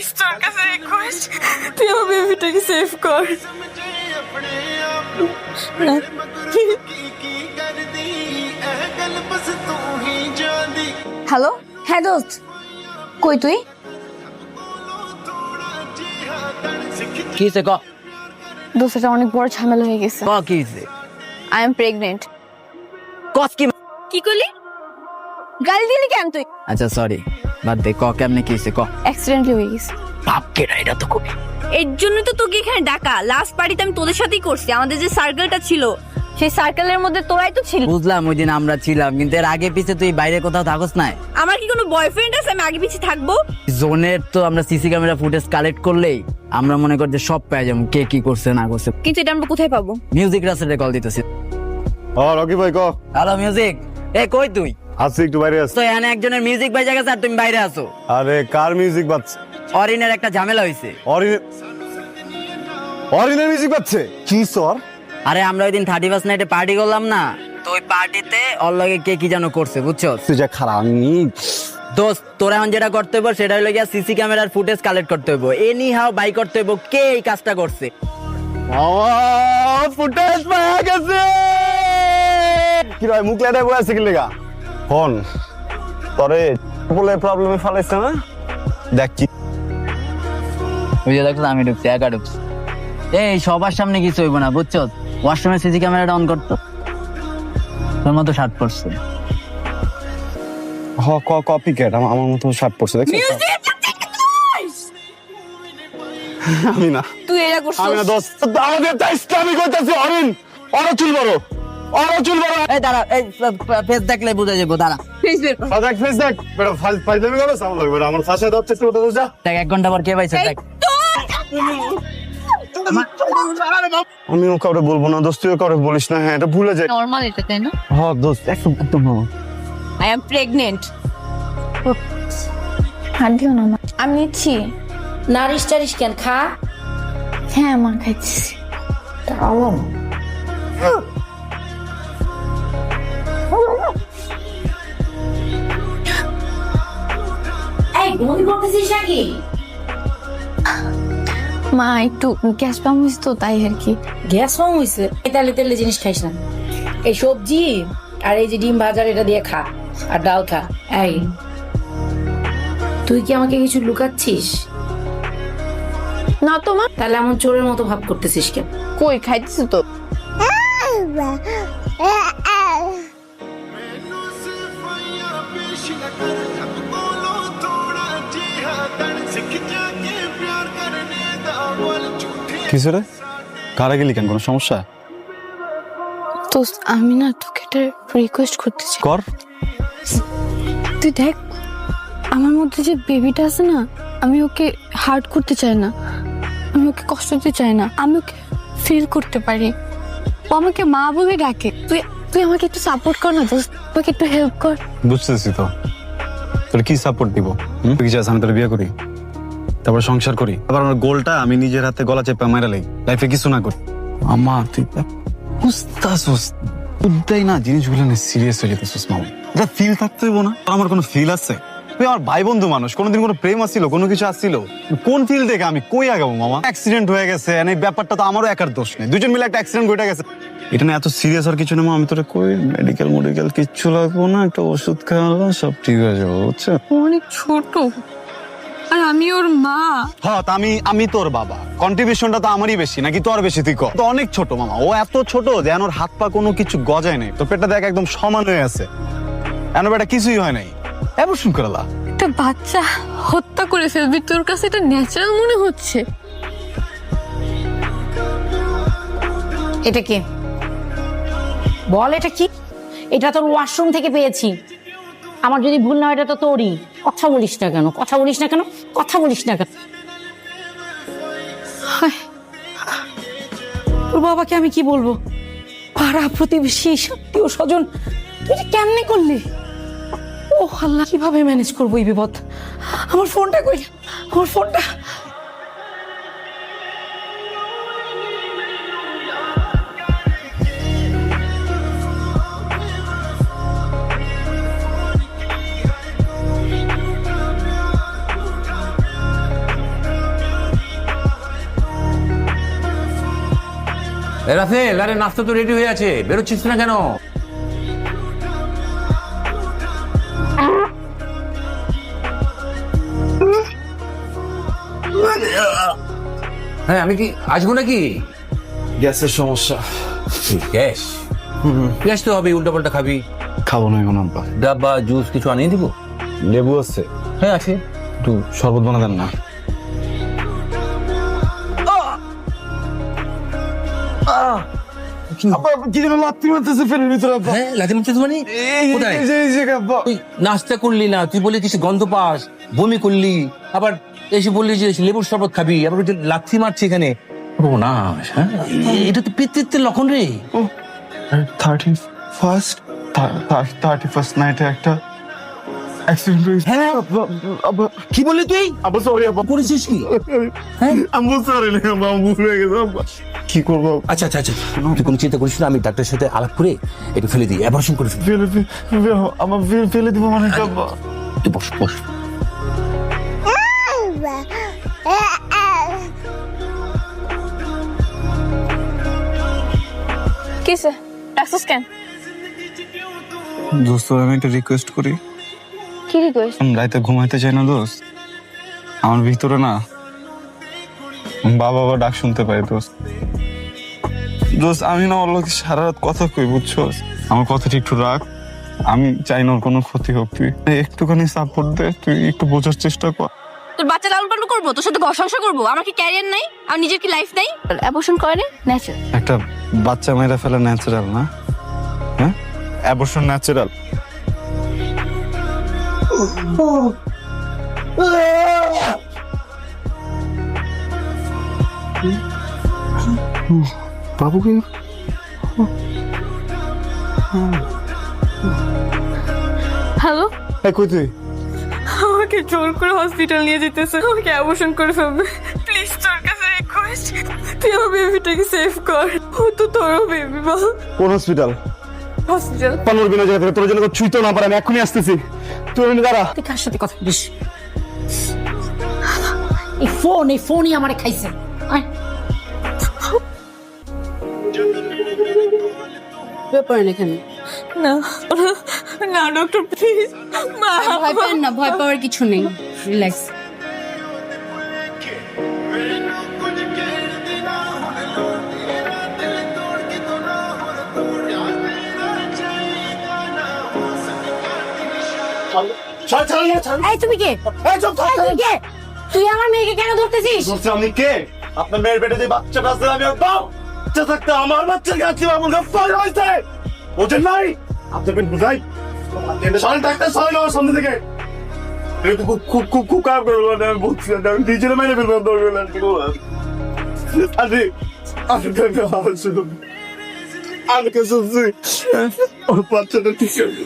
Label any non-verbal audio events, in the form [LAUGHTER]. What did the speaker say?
Please তোর কাছে request তুই আমার বেবিটাকে সেভ কর। হ্যালো হ্যাঁ দোস্ত। কই তুই? কি হয়েছে ক? দোস্ত এটা অনেক বড় ঝামেলা হয়ে গেছে। ক কি হয়েছে আই এম প্রেগনেন্ট কস কি কি করলি? গালি দিলি কেন তুই? আচ্ছা সরি বাদ দে ক কেমনে কি হয়েছে ক? অ্যাক্সিডেন্টলি হয়ে গেছে। বাপ কেডা এটা তো খুবই এর জন্য তো তোকে এখানে ডাকা। লাস্ট পার্টিতে আমি তোদের সাথেই করছি। আমাদের যে সার্কেলটা ছিল সেই সার্কেলের মধ্যে তোরাই তো ছিল। বুঝলাম ওই দিন আমরা ছিলাম কিন্তু এর আগে পিছে তুই বাইরে কোথাও থাকস না আমার কি কোনো বয়ফ্রেন্ড আছে? আমি আগে পিছিয়ে থাকব? জোনের তো আমরা সিসি ক্যামেরা ফুটেজ কালেক্ট করলেই আমরা মনে করি যে সব পেয়ে যাব কে কি করছে না করছে। কিন্তু এটা আমরা কোথায় পাবো? মিউজিক রাসেলে কল দিতেছি। ও রকি ভাই ক। হ্যালো মিউজিক এ কই তুই? একটু বাইরে তো এখানে একজনের মিউজিক বাজে গেছে আর তুমি বাইরে আছো। আরে কার মিউজিক বাজছে? অরিনের একটা ঝামেলা হয়েছে অরিজিনাল মিউজিক বাজছে? কি সর আরে আমরা ওই দিন থার্টি ফার্স্ট নাইটে পার্টি করলাম না। তো ওই পার্টিতে ওর লগে কে কি যেন করছে বুঝছ তুই যা খারাপ আমি দোস্ত তোরা এখন যেটা করতে হইব সেটা হলো গিয়া সিসি ক্যামেরার ফুটেজ কালেক্ট করতে হইব। এনি হাও বাই করতে হইব কে এই কাজটা করছে। ফুটেজ পাওয়া গেছে! কি ভাই মুখ লেটে বয়ে আছে কি লেগা? ফোন তরে বলে প্রবলেমে ফালাইছে না? দেখ কি ওই দেখছ আমি ঢুকছি একা ঢুকছি। এই সবার সামনে কিছু হইব না বুঝছ? ওয়াশরুমে সিসি ক্যামেরাটা অন করতো। তোর মতো শার্ট পরছে। হ ক কপি ক্যাট আমার আমার মতো শার্ট পরছে দেখছিস? আমি না। তুই এটা আমি না করছিস দোস্ত আমাদের তো ইসলামিক হইতাছে অরিন অর চুল বড়। চুল বড়। এই দাঁড়া এই ফেস দেখলে বুঝা যাব দাঁড়া। ফেস দেখ ফেস দেখ। বেটা ফাইল ফাইল দেবে গেল সামনে লাগবে আমার ফাঁসে দচ্ছে একটু ওটা যা। দেখ এক ঘণ্টা পর কে পাইছে দেখ। আমিও কাউরে বলব না দোস্ত তুইও কাউরে বলিস না। হ্যাঁ এটা ভুলে যাই। নরমাল এটা তাই না? হ দোস্ত একদম একদম আই এম প্রেগনেন্ট হাত দিও না আমি নিচ্ছি। নারিশ টারিশ কেন খা? হ্যাঁ মা খাইছি এই বমি করতেছিস নাকি মা একটু গ্যাস পাম হয়েছে তো তাই আর কি। গ্যাস হয়েছে তেলে তেলে জিনিস খাইস না। এই সবজি আর এই যে ডিম ভাজার এটা দিয়ে খা। আর ডাল খা। এই তুই কি আমাকে কিছু লুকাচ্ছিস? না তো মা। তাহলে এমন চোরের মতো ভাব করতেছিস কেন? কই খাইতেছি তো? [LAUGHS] কিছু রে কারা গেলি কেন? কোনো সমস্যা? তো আমি না তোকে একটা রিকোয়েস্ট করতে চাই কর। তুই দেখ আমার মধ্যে যে বেবিটা আছে না আমি ওকে হার্ট করতে চাই না। আমি ওকে কষ্ট দিতে চাই না। আমি ওকে ফিল করতে পারি। ও আমাকে মা বলে ডাকে। তুই তুই আমাকে একটু সাপোর্ট কর না দোস্ত। আমাকে একটু হেল্প কর। বুঝতেছি তো। তোর কি সাপোর্ট দিব? তুই কি চাস আমি তোর বিয়ে করি? তারপর সংসার করি। আবার আমার গোলটা আমি নিজের হাতে গলা চেপে মাইরা লাই। লাইফে কিছু না করি। আমা তুই বুঝতেই না জিনিসগুলো নিয়ে সিরিয়াস হয়ে যেতেছিস মামা। এটা ফিল থাকতে হইব না আমার কোনো ফিল আছে? তুই আমার ভাই বন্ধু মানুষ কোনোদিন কোনো প্রেম আসছিল কোনো কিছু আসছিল? কোন ফিল থেকে আমি কই আগাবো মামা? অ্যাক্সিডেন্ট হয়ে গেছে এই ব্যাপারটা তো আমারও একার দোষ নেই। দুজন মিলে একটা অ্যাক্সিডেন্ট ঘটে গেছে। এটা না এত সিরিয়াস আর কিছু না আমি তোরে কই? মেডিকেল মেডিকেল কিচ্ছু লাগবো না একটা ওষুধ খাওয়ালো সব ঠিক হয়ে যাব বুঝছ? অনেক ছোট। আর আমি ওর মা। হ্যাঁ তা আমি আমি তোর বাবা। কন্ট্রিবিউশনটা তো আমারই বেশি নাকি তোর বেশি তুই কর। তো অনেক ছোট মামা ও এত ছোট যে ওর হাত পা কোনো কিছু গজায় নেই। তোর পেটটা দেখ একদম সমান হয়ে আছে। এন বেটা কিছুই হয় নাই। অ্যাবর্শন করালা। একটা বাচ্চা হত্যা করে ফেলবি তোর কাছে এটা ন্যাচারাল মনে হচ্ছে। এটা কি? বল এটা কি? এটা তোর ওয়াশরুম থেকে পেয়েছি। আমার যদি ভুল না হয়, এটা তো তোরই। কথা বলিস না কেন? কথা বলিস না কেন? কথা বলিস না কেন। তোর বাবাকে আমি কি বলব? পাড়া প্রতিবেশী সত্যিও স্বজন, তুই কেমনে করলি? ও আল্লাহ, কীভাবে ম্যানেজ করব এই বিপদ? আমার ফোনটা কই? আমার ফোনটা এ রাফেল আরে নাস্তা তো রেডি হয়ে আছে। বেরোচ্ছিস না কেন? হ্যাঁ আমি কি আসব নাকি? গ্যাসের সমস্যা। গ্যাস? গ্যাস তো হবে উল্টা পাল্টা খাবি। খাব না এখন আব্বা। ডাব্বা জুস কিছু আনিয়ে দিব? লেবু আছে। হ্যাঁ আছে। একটু শরবত বানা দেন না? নাস্তা করলি না তুই বলি কিছু গন্ধ পাস বমি করলি আবার এসে বললি যে লেবুর শরবত খাবি আবার লাথি মারছি এখানে। হ্যাঁ? এটা তো পিতৃত্বের লক্ষণ রে। থার্টি ফার্স্ট থার্টি ফার্স্ট নাইটে একটা হ্যাঁ। কি বললি তুই? আব্বা সরি করেছিস কি? হ্যাঁ? আম্মু সরি আম্মু ভুলে গেছে আব্বা কি করব? আচ্ছা আচ্ছা আচ্ছা। তুই কোনো চিন্তা করিস না আমি ডাক্তারের সাথে আলাপ করে একটু ফেলে দিই অ্যাবর্শন করে ফেলি আমার ফেলে- ফেলে দিব মানে তুই বস বস। কিসে ডাকছিস কেন? দোস্ত আমি একটা রিকোয়েস্ট করি। কি রিকোয়েস্ট আমি রাতে ঘুমাইতে চাই না দোস্ত। আমার ভিতরে না বাবা বাবা ডাক শুনতে পাই দোস্ত। দোস্ত আমি না ওর লোকে সারা রাত কথা কই বুঝছ? আমার কথাটা একটু রাখ। আমি চাই না ওর কোনো ক্ষতি হোক তুই একটুখানি সাপোর্ট দে তুই একটু বোঝার চেষ্টা কর। তোর বাচ্চা লালন পালন করব? তোর সাথে সংসার করব? আমার কি ক্যারিয়ার নাই? আমার নিজের কি লাইফ নাই? অ্যাবর্শন করে ন্যাচারাল একটা বাচ্চা মেয়েরা ফেলা ন্যাচারাল না? হ্যাঁ? অ্যাবর্শন ন্যাচারাল বাবুকে হ্যালো? এই কই তুই আমাকে জোর করে হসপিটাল নিয়ে যেতেছে। আমাকে অ্যাবর্শন করে ফেলবে। প্লিজ তোর কাছে রিকোয়েস্ট তুই আমার বেবিটাকে সেভ কর। ও তো তোরও বেবি বল কোন হসপিটাল হসপিটাল পানোর বিনা জায়গা থেকে তোর জন্য ছুঁইতে না পারে আমি এখনই আসতেছি। তুই এমনি দাঁড়া। তুই কার সাথে কথা বলিস? এই ফোন এই ফোনই আমারে খাইছে। আয়। ব্যাপার এখানে। না না ডক্টর প্লিজ মা ভয় পেন না ভয় পাওয়ার কিছু নেই। রিল্যাক্স এই তুমি কে? এই তুমি কে? তুই আমার মেয়েকে কেন ধরতেছিস? বলছি আমি কে? আপনার মেয়ের পেটে যে বাচ্চাটা আছে আমি ওর বাপ। বাচ্চা থাকতে আমার বাচ্চার কাছে আমার ফাইল হয়েছে। ওজন নাই? আপনি পেট বুঝাই। খুব খুব খুব খুব আমি বলছি, আমি নিজের বাচ্চাটা ঠিক আছে